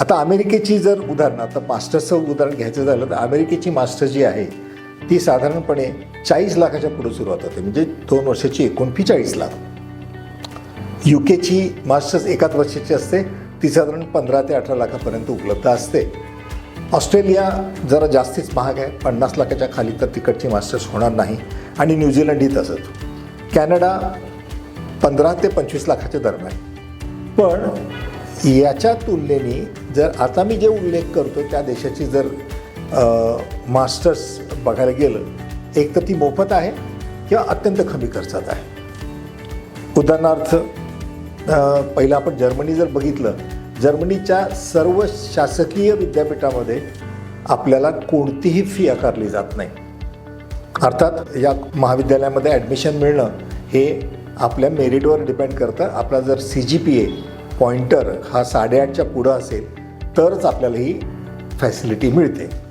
आता अमेरिकेची जर उदाहरण आता मास्टर्सचं उदाहरण घ्यायचं झालं तर अमेरिकेची मास्टर जी आहे ती साधारणपणे चाळीस लाखाच्या पुढे सुरुवात होते. म्हणजे दोन वर्षाची एकूण चाळीस लाख. यू केची मास्टर्स एकाच वर्षाची असते ती साधारण पंधरा ते अठरा लाखापर्यंत उपलब्ध असते. ऑस्ट्रेलिया जरा जास्तीच महाग आहे पन्नास लाखाच्या खाली तर तिकडची मास्टर्स होणार नाही आणि न्यूझीलंडही तसंच. कॅनडा पंधरा ते पंचवीस लाखाच्या दरम्यान. पण याच्या तुलनेने जर आता मी जे उल्लेख करतो त्या देशाची जर मास्टर्स बघायला गेलं एक तर ती मोफत आहे किंवा अत्यंत कमी खर्चात आहे. उदाहरणार्थ पहिलं आपण जर्मनी जर बघितलं जर्मनीच्या सर्व शासकीय विद्यापीठामध्ये आपल्याला कोणतीही फी आकारली जात नाही. अर्थात या महाविद्यालयामध्ये ॲडमिशन मिळणं हे आपल्या मेरिटवर डिपेंड करतं. आपला जर C G P A pointer हा साडेआठच्या पुढं असेल तरच आपल्याला ही फॅसिलिटी मिळते.